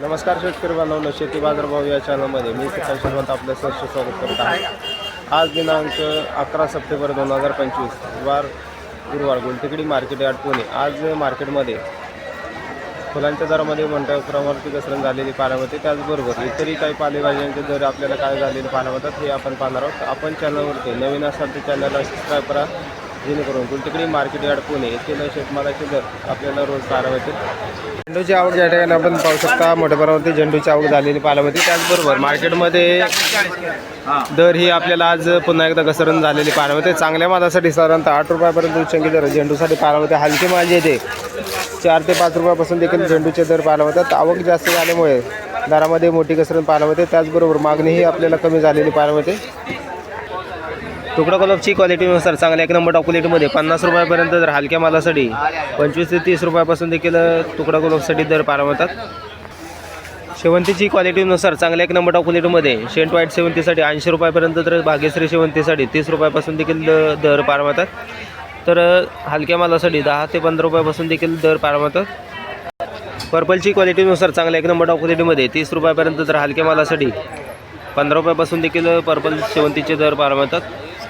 नमस्कार शेतकरी बांधवांनो शेती बाजारभाव या चॅनलमध्ये मी सकाळ श्रीमंत आपलं सहर्ष स्वागत करत आहे. आज दिनांक अकरा सप्टेंबर दोन हजार पंचवीस वार गुरुवार गुलटेकडी मार्केट यार्ड पुणे. आज मार्केटमध्ये फुलांच्या दरामध्ये मोठ्या क्रमावरती घसरण झालेली पाहायला मिळते. त्याचबरोबर इतरही काही पालेभाज्यांचे दर आपल्याला काय झालेले पाहायला मिळतात हे आपण पाहणार आहोत. आपण चॅनलवरती नवीन असाल तर चॅनलला सबस्क्राईब करा. जेणेकरून गुलटेकडी मार्केट यार्ड पुणे येथील शेतमालाचे दर आपल्याला रोज पाहायला झेंडूची आवक या ठिकाणी आपण पाहू शकता मोठ्या प्रमाणावरती झेंडूची आवक झालेली पाहायला मिळते. त्याचबरोबर मार्केटमध्ये दर ही आपल्याला आज पुन्हा एकदा घसरण झालेली पाहायला मिळते. चांगल्या मालासाठी साधारणतः आठ रुपयापर्यंत उच्चंकी दर झेंडूसाठी पाहायला मिळते. हलकी माल येते चार ते पाच रुपयापासून देखील झेंडूचे दर पाहायला मिळतात. आवक जास्त झाल्यामुळे दरामध्ये मोठी घसरण पाहायला मिळते. त्याचबरोबर मागणीही आपल्याला कमी झालेली पाहायला मिळते. तुकडा कलपची क्वालिटीनुसार चांगल्या एक नंबर टॉप क्वालिटीमध्ये पन्नास रुपयापर्यंत जर हलक्या मालासाठी पंचवीस ते तीस रुपयापासून देखील तुकडा कलपसाठी दर पारवतात शेवंतीची क्वालिटीनुसार चांगल्या एक नंबर टॉप क्वालिटीमध्ये शेंट वाईट शेवंतीसाठी ऐंशी रुपयापर्यंत तर भाग्यश्री शेवंतीसाठी तीस रुपयापासून देखील दर पारवतात तर हलक्या मालासाठी दहा ते पंधरा रुपयापासून देखील दर पारवतात पर्पलची क्वालिटीनुसार चांगल्या एक नंबर टॉप क्वालिटीमध्ये तीस रुपयापर्यंत तर हलक्या मालासाठी पंधरा रुपयापासून देखील पर्पल शेवंतीचे दर पारवतात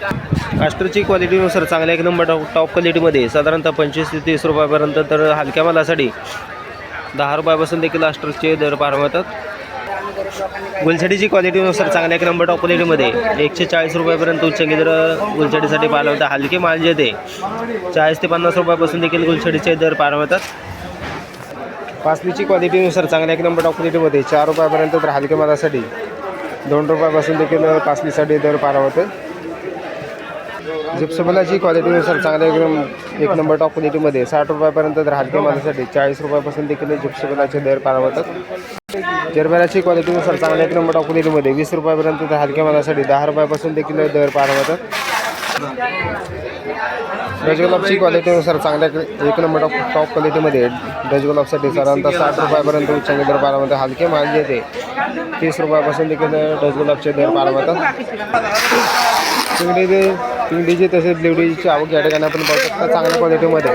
कास्टरची क्वालिटीनुसार चांगल्या एक नंबर टॉप टॉप क्वालिटीमध्ये साधारणतः पंचवीस ते तीस रुपयापर्यंत तर हलक्या मालासाठी दहा रुपयापासून देखील आस्टरचे दर पार मिळतात. गुलछडीची क्वालिटीनुसार चांगल्या एक नंबर टॉप क्वालिटीमध्ये एकशे चाळीस रुपयापर्यंत उच्चंगी दर गुलछडीसाठी पाहायला मिळतात हलके माल जे ते चाळीस ते पन्नास रुपयापासून देखील गुलछडीचे दर पार मिळतात. पाचवीची क्वालिटीनुसार चांगल्या एक नंबर टॉप क्वालिटीमध्ये चार रुपयापर्यंत तर हलके मालासाठी दोन रुपयापासून देखील पाचवीसाठी दर पार होतात मिळतो जिप्सबलाची क्वालिटीनुसार चांगल्या एकदम एक नंबर टॉप क्वालिटीमध्ये साठ रुपयापर्यंत तर हलक्या मालासाठी चाळीस रुपयापासून देखील जिप्सबलाचे दर पाहायला जरबेराची क्वालिटीनुसार चांगल्या एक नंबर टॉप क्वालिटीमध्ये वीस रुपयापर्यंत तर हलक्या मालासाठी दहा रुपयापासून देखील दर पाहायला डजगुलाबची क्वालिटीनुसार चांगल्या एक नंबर टॉप टॉप क्वालिटीमध्ये डजगुलाबसाठी साधारणतः साठ रुपयापर्यंत उच्चांकी दर पाहायला हलके माल येते तीस रुपयापासून देखील डजगुलाबचे दर पारवतात. मिळतात चिंगडीचे चिंगडीची तसेच लिवडीची आवक या ठिकाणी आपण पाहू शकता चांगल्या क्वालिटीमध्ये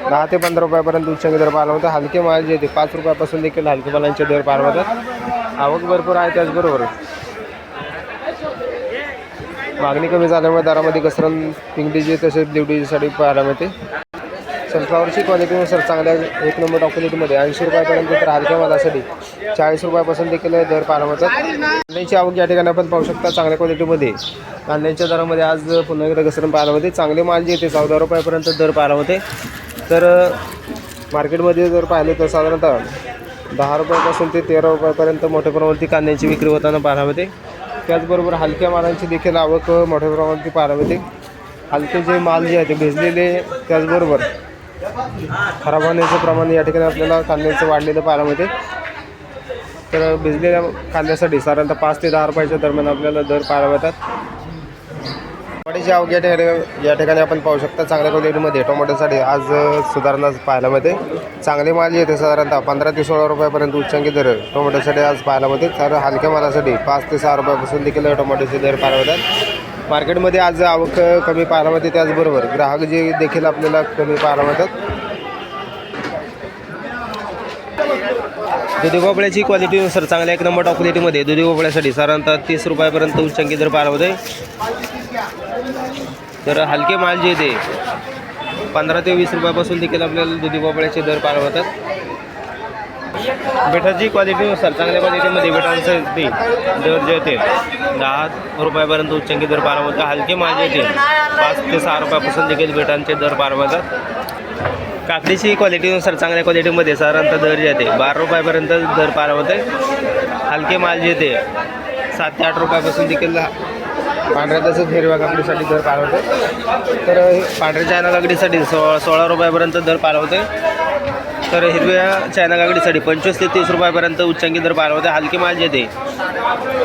दहा ते पंधरा रुपयापर्यंत उच्चांकी दर पाहायला होतं हलके माल जे ते पाच रुपयापासून देखील हलके मालांचे दर पाहायला होतात आवक भरपूर आहे त्याचबरोबर. मागणी कमी झाल्यामुळे दरामध्ये घसरण पिंगडीची तसेच लिवडीसाठी पाहायला मिळते. सनफ्लावरची क्वालिटीनुसार चांगल्या एक नंबर टॉप क्वालिटीमध्ये ऐंशी रुपयापर्यंत तर हलक्या मालासाठी चाळीस रुपयापासून देखील दर पाहायला कांद्याची आवक या ठिकाणी आपण पाहू शकता चांगल्या क्वालिटीमध्ये. कांद्यांच्या दरामध्ये आज पुन्हा एकदा घसरण पाहायला होते चांगले माल जे येते चौदा रुपयापर्यंत दर पाहायला होते तर मार्केटमध्ये जर पाहिले तर साधारणतः दहा रुपयापासून ते तेरा रुपयापर्यंत मोठ्या प्रमाणावरती कांद्यांची विक्री होताना पाहायला होते त्याचबरोबर हलक्या मालांची देखील आवक मोठ्या प्रमाणावरती पाहायला होते हलके जे माल जे आहे ते भिजलेले त्याचबरोबर खराब होण्याचं प्रमाण या ठिकाणी आपल्याला कांद्याचं वाढलेलं पाहायला मिळते. तर भिजलेल्या कांद्यासाठी साधारणतः पाच ते दहा रुपयाच्या दरम्यान आपल्याला दर पाहायला मिळतात. वाढीची आवक या ठिकाणी या ठिकाणी आपण पाहू शकता चांगल्या क्वालिटीमध्ये टोमॅटोसाठी आज सुधारणा पाहायला मिळते. चांगले माल येते साधारणतः पंधरा ते सोळा रुपयापर्यंत उच्चांकी दर टोमॅटोसाठी आज पाहायला मिळते. तर हलक्या मालासाठी पाच ते सहा रुपयापासून देखील टोमॅटोचे दर पाहायला मिळतात. मार्केटमध्ये आज आवक कमी पाहायला मिळते त्याचबरोबर ग्राहक जे देखील आपल्याला कमी पाहायला मिळतात. दुधी भोपळ्याची क्वालिटीनुसार चांगल्या एक नंबर टॉप क्वालिटीमध्ये दुधी भोपळ्यासाठी साधारणतः तीस रुपयापर्यंत उच्चांकी दर पाहायला मिळते तर हलके माल जे ते पंधरा ते वीस रुपयापासून देखील आपल्याला दुधी भोपळ्याचे दर पाहायला मिळतात. बेटाची क्वालिटीनुसार चांगल्या क्वालिटीमध्ये बेटांचं ते दर जे ते दहा रुपयापर्यंत उच्चांकी दर पार मिळतात हलके माल ते पाच ते सहा रुपयापासून देखील बेटांचे दर पार होतात काकडीची क्वालिटीनुसार चांगल्या क्वालिटीमध्ये साधारणतः दर जे बारा रुपयापर्यंत दर पार होते हलके माल जे ते सात ते आठ रुपयापासून देखील पांढऱ्या तसंच हिरव्या काकडीसाठी दर पार होते. तर पांढऱ्या चायना काकडीसाठी सो सोळा रुपयापर्यंत दर पार होते. तर हिरव्या चायना काकडीसाठी पंचवीस ते तीस रुपयापर्यंत उच्चांकी दर पाहायला होते हलके माल जे ते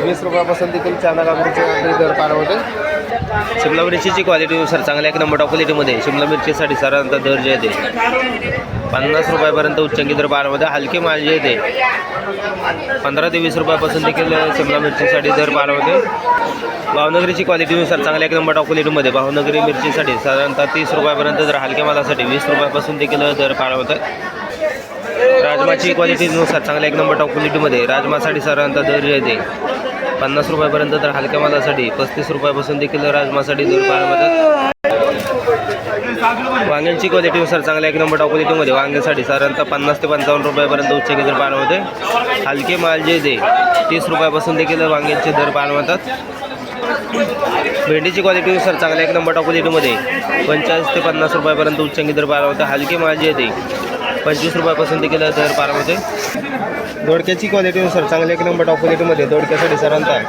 वीस रुपयापासून देखील चायना काकडीचे दर पाहायला होते शिमला मिरचीची क्वालिटीनुसार चांगल्या एक नंबर क्वालिटीमध्ये शिमला मिरचीसाठी साधारणतः दर जे आहे ते पन्नास रुपयापर्यंत उच्चांकी दर पाहायला हलके माल जे आहे ते पंधरा ते वीस रुपयापासून देखील शिमला मिरचीसाठी दर पाहायला होते भावनगरीची क्वालिटीनुसार चांगल्या एक नंबर टॉप क्वालिटीमध्ये भावनगरी मिरचीसाठी साधारणतः तीस रुपयापर्यंत जर हलक्या मालासाठी वीस रुपयापासून देखील दर होतं राजमाची क्वालिटीनुसार चांगल्या एक नंबर टॉप क्वालिटीमध्ये राजमासाठी साधारणतः दर येते. पन्नास रुपयापर्यंत तर हलक्या मालासाठी. पस्तीस रुपयापासून देखील राजमासाठी दर पाहायला वांग्यांची क्वालिटीनुसार चांगल्या एक नंबर टॉप क्वालिटीमध्ये वांग्यासाठी साधारणतः पन्नास ते पंचावन्न रुपयापर्यंत उच्च दर पाहायला होते हलके माल जे ते तीस रुपयापासून देखील वांग्यांचे दर पाहायला होतात भेंडीची क्वालिटीनुसार चांगल्या एक नंबर टॉप क्वालिटीमध्ये पंचेचाळीस ते पन्नास रुपयापर्यंत उच्चांकी दर पाहायला होते हलके माल जे ते पंचवीस रुपयापासून देखील दर पाहायला होते दोडक्याची क्वालिटीनुसार चांगल्या एक नंबर टॉप क्वालिटीमध्ये दोडक्यासाठी आहे.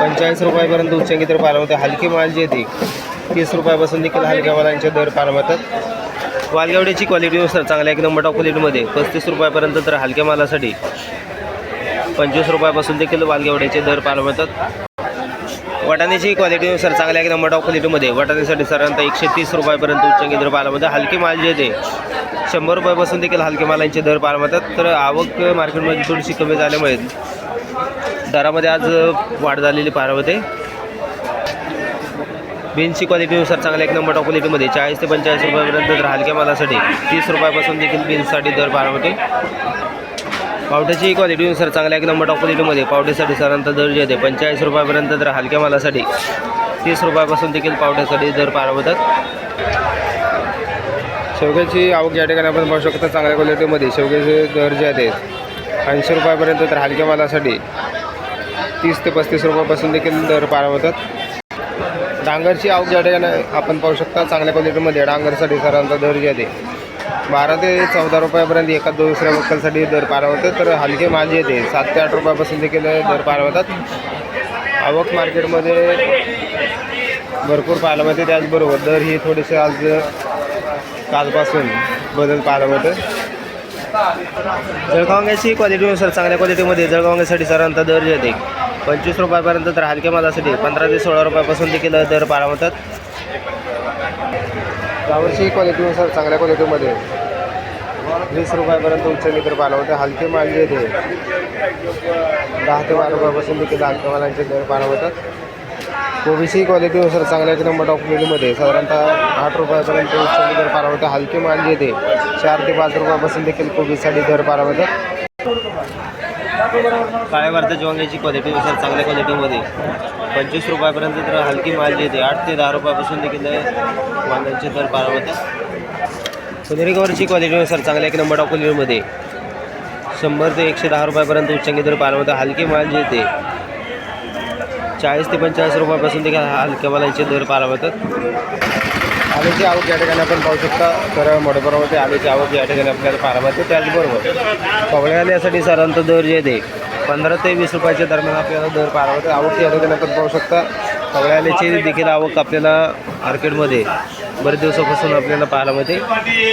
पंचेचाळीस रुपयापर्यंत उच्चांकी दर पारामध्ये होते माल जी ती तीस रुपयापासून देखील हलक्या मालांचे दर पारामतात वालगावड्याची वालगवड्याची क्वालिटीनुसार चांगल्या एक नंबर टॉप क्वालिटीमध्ये पस्तीस रुपयापर्यंत तर हलक्या मालासाठी. पंचवीस रुपयापासून देखील वालगेवड्याचे दर पार मिळतात वाटाण्याची क्वालिटीनुसार चांगल्या एक नंबर टॉप क्वालिटीमध्ये वाटाण्यासाठी साधारणतः एकशे तीस रुपयापर्यंत उच्च दर पाहायला हलके माल जे ते शंभर रुपयापासून देखील हलके मालांचे दर पाहायला मिळतात. तर आवक मार्केटमध्ये थोडीशी कमी झाल्यामुळे दरामध्ये आज वाढ झालेली पाहायला बीन्सची क्वालिटीनुसार चांगल्या एक नंबर टॉप क्वालिटीमध्ये चाळीस ते पंचेचाळीस रुपयापर्यंत तर हलक्या मालासाठी तीस रुपयापासून देखील बीन्ससाठी दर पाहायला होते पावट्याची क्वालिटीनुसार चांगल्या एक नंबर टॉप क्वालिटीमध्ये पावट्यासाठी साधारणतः दर जे येते पंचेचाळीस रुपयापर्यंत तर हलक्या मालासाठी तीस रुपयापासून देखील पावट्यासाठी दर पारवतात. शेवग्याची आवक या ठिकाणी आपण पाहू शकतो चांगल्या क्वालिटीमध्ये शेवग्याचे दर जे आहेत ऐंशी रुपयापर्यंत तर हलक्या मालासाठी तीस ते पस्तीस रुपयापासून देखील दर पारवतात. डांगरची आवक या ठिकाणी आपण पाहू शकता चांगल्या क्वालिटीमध्ये डांगरसाठी साधारणतः दर जे येते बारा ते चौदा रुपयापर्यंत एका दुसऱ्या बक्कलसाठी दर पारवते तर हलके माल येते सात ते आठ रुपयापासून देखील दर पारवतात होतात. आवक मार्केटमध्ये भरपूर पाहायला मिळते. त्याचबरोबर दर ही थोडेसे आज कालपासून बदल पाहायला मिळतं. जळगावंग्याची क्वालिटीनुसार चांगल्या क्वालिटीमध्ये जळगावंग्यासाठी साधारणतः दर जे येते पंचवीस रुपयापर्यंत तर हलक्या मालासाठी पंधरा ते सोळा रुपयापासून देखील दर पाहायला मिळतात यावर्षी क्वालिटीनुसार चांगल्या क्वालिटीमध्ये वीस रुपयापर्यंत उच्च लिटर पाला होते हलके माल जे ते. दहा ते बारा रुपयापासून देखील हलक्या मालांचे दर पाला होतात कोबीची क्वालिटीनुसार चांगल्या एक नंबर टॉप क्वालिटीमध्ये साधारणतः आठ रुपयापर्यंत उच्च दर पाला होते हलके माल जे ते चार ते पाच रुपयापासून देखील कोबीसाठी दर पाला होतात काळ्या भारताची वांग्याची क्वालिटीनुसार चांगल्या क्वालिटीमध्ये पंचवीस रुपयापर्यंत तर हलकी माल येते आठ ते दहा रुपयापासून देखील वांग्यांचे दर पारा होते सोनेरी कवरची क्वालिटीनुसार चांगल्या एक नंबर टॉप क्वालिटीमध्ये शंभर ते एकशे दहा रुपयापर्यंत उच्चांकी दर पारा होता हलकी माल येते चाळीस ते पंचेचाळीस रुपयापासून देखील हलक्या मालांचे दर पारा होतात आलूची आवक या ठिकाणी आपण पाहू शकता. तर मोठ्याप्रमाणामध्ये आलूची आवक या ठिकाणी आपल्याला पाहायला मिळते. त्याचबरोबर कवळे आल्यासाठी साधारणतः दर जे ते पंधरा ते वीस रुपयाच्या दरम्यान आपल्याला दर पाहायला मिळते. आवक या ठिकाणी आपण पाहू शकता. कवळे आल्याची देखील आवक आपल्याला मार्केटमध्ये बरेच दिवसापासून आपल्याला पाहायला मिळते.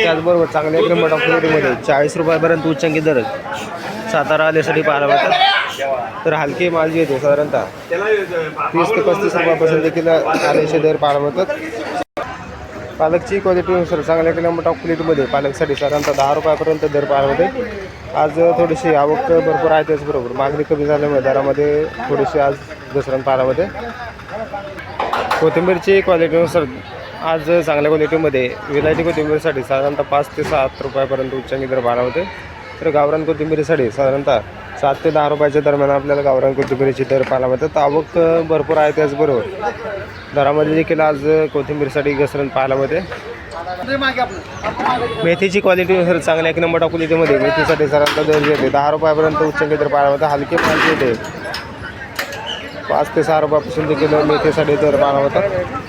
त्याचबरोबर चांगल्या एक मोठ्या क्वालिटीमध्ये चाळीस रुपयापर्यंत उच्चांकी दर सातारा आल्यासाठी पाहायला मिळतात. तर हलके माल जे येते साधारणतः तीस ते पस्तीस रुपयापासून देखील आल्याचे दर पाहायला मिळतात. पालकची क्वालिटीनुसार चांगल्या किलोमीटर टॉप क्वालिटीमध्ये पालकसाठी साधारणतः दहा रुपयापर्यंत दर पार होते आज थोडीशी आवक भरपूर आहे त्याचबरोबर मागणी कमी झाल्यामुळे दरामध्ये थोडीशी आज घसरण पाहायला कोथिंबीरची क्वालिटीनुसार आज चांगल्या क्वालिटीमध्ये विलायती कोथिंबीरसाठी साधारणतः पाच ते सात रुपयापर्यंत उच्चांकी दर पाहायला होते तर गावरान कोथिंबीरसाठी साधारणतः सात ते दहा रुपयाच्या दरम्यान आपल्याला गावरान कोथिंबीरीची दर पाहायला मिळतात. आवक भरपूर आहे त्याचबरोबर. दरामध्ये देखील आज कोथिंबीरसाठी घसरण पाहायला मिळते. मेथीची क्वालिटीनुसार चांगल्या एक नंबर टाकून क्वालिटीमध्ये मेथीसाठी सरांचा दर येते. दहा रुपयापर्यंत उच्चांकी दर पाहायला मिळते. हलके माल येते. पाच ते सहा रुपयापासून देखील मेथीसाठी दर पाहायला मिळतात.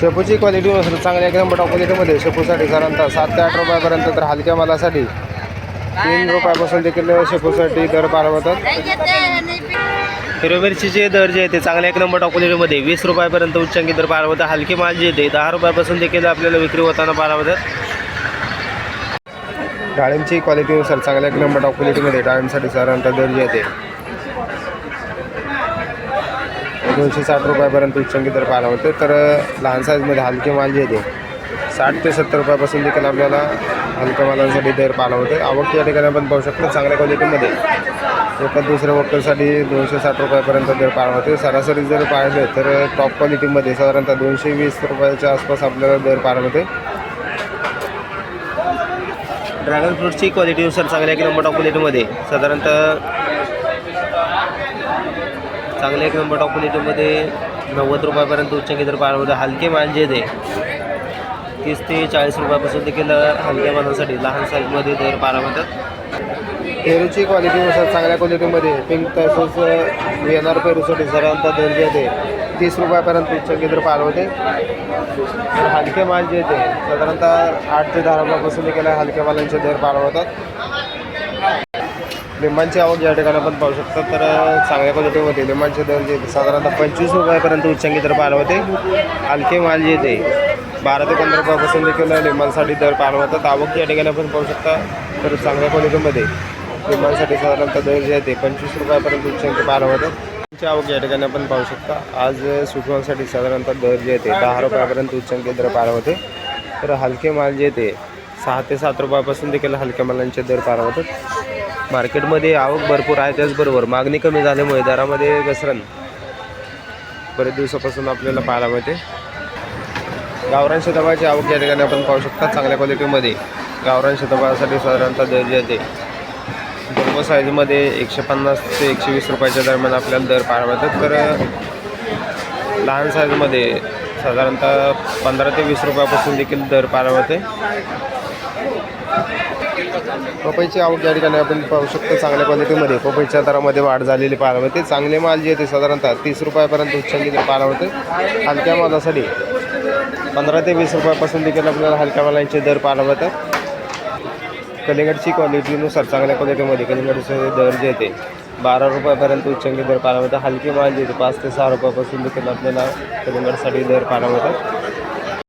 शेपूची क्वालिटीनुसार चांगल्या एक नंबर टॉप क्वालिटीमध्ये शेपूसाठी साधारणतः सात ते आठ रुपयापर्यंत तर हलक्या मालासाठी तीन रुपयापासून देखील शेपूसाठी दर पाहायला मिळतात हिरवी मिरचीचे दर जे आहे ते चांगल्या एक नंबर टॉप क्वालिटीमध्ये वीस रुपयापर्यंत उच्चांकी दर मिळतात हलके माल जे येते दहा रुपयापासून देखील आपल्याला विक्री होताना मिळतात डाळिंबची क्वालिटीनुसार चांगल्या एक नंबर टॉप क्वालिटीमध्ये डाळिंबसाठी साधारणतः दर जे येते दोनशे साठ रुपयापर्यंत उच्चांकी दर मिळते तर लहान साईजमध्ये हलके माल जे येते साठ ते सत्तर रुपयापासून देखील आपल्याला हलक्या मालांसाठी दर पाहायला होते आवक या ठिकाणी आपण पाहू शकतो चांगल्या क्वालिटीमध्ये एका दुसऱ्या वक्कलसाठी दोनशे साठ रुपयापर्यंत दर पाहायला होते सरासरी जर पाहिले तर टॉप क्वालिटीमध्ये साधारणतः दोनशे वीस रुपयाच्या आसपास आपल्याला दर पाहायला होते ड्रॅगन फ्रूटची क्वालिटीनुसार चांगल्या एक नंबर टॉप क्वालिटीमध्ये साधारणतः चांगल्या एक नंबर टॉप क्वालिटीमध्ये नव्वद रुपयापर्यंत उच्चांकी दर पाहायला हलके माल जे ते. तीस ते चाळीस रुपयापासून देखील हलक्या मालासाठी लहान साईजमध्ये दर पाहायला पेरूची क्वालिटीनुसार चांगल्या क्वालिटीमध्ये पिंक तसंच येणार पेरूसाठी साधारणतः दर जे ते तीस रुपयापर्यंत उच्चांकी दर पाहायला होते तर हलके माल जे ते साधारणतः आठ ते दहा रुपयापासून देखील हलक्या मालांचे दर पाहायला होतात लिंबांची आवक या ठिकाणी आपण पाहू शकतो तर चांगल्या क्वालिटीमध्ये लिंबांचे दर जे साधारणतः पंचवीस रुपयापर्यंत उच्चांकी दर पाहायला होते हलके माल जे ते बारा ते पंधरा रुपयापासून देखील लिंबांसाठी दर पाहायला होतात आवक या ठिकाणी आपण पाहू शकता तर चांगल्या क्वालिटीमध्ये लिंबांसाठी साधारणतः दर जे आहे ते पंचवीस रुपयापर्यंत उच्चांक पाहायला होतात लिंबांची आवक या ठिकाणी आपण पाहू शकता आज सुटवांसाठी साधारणतः दर जे आहे ते दहा रुपयापर्यंत उच्चांक दर पाहायला होते तर हलके माल जे ते सहा ते सात रुपयापासून देखील हलक्या मालांचे दर पाहायला होतात मार्केटमध्ये आवक भरपूर आहे त्याचबरोबर मागणी कमी झाल्यामुळे दरामध्ये घसरण बरेच दिवसापासून आपल्याला पाहायला मिळते. गावरान शतबाची आवक या ठिकाणी आपण पाहू शकता चांगल्या क्वालिटीमध्ये. गावरान शतबासाठी साधारणतः दर जे आहे ते जम्बो साईजमध्ये एकशे पन्नास ते एकशे वीस रुपयाच्या दरम्यान आपल्याला दर पाहायला मिळतात. तर लहान साईजमध्ये साधारणतः पंधरा ते वीस रुपयापासून देखील दर पाहायला मिळते. पपईची आवक या ठिकाणी आपण पाहू शकतो चांगल्या क्वालिटीमध्ये. पपईच्या दरामध्ये वाढ झालेली पाहायला मिळते. चांगले माल जे ते साधारणतः तीस रुपयापर्यंत उच्चांनी दर पाहायला मिळते. हलक्या मालासाठी पंधरा ते वीस रुपयापासून देखील आपल्याला हलक्या मालांचे दर पाहायला मिळतात. कलिंगडची क्वालिटीनुसार चांगल्या क्वालिटीमध्ये कलिंगडचे दर जे ते बारा रुपयापर्यंत उच्चांकी दर पाहायला मिळतात. हलके माल जे पाच ते सहा रुपयापासून देखील आपल्याला कलिंगडसाठी दर पाहायला मिळतात.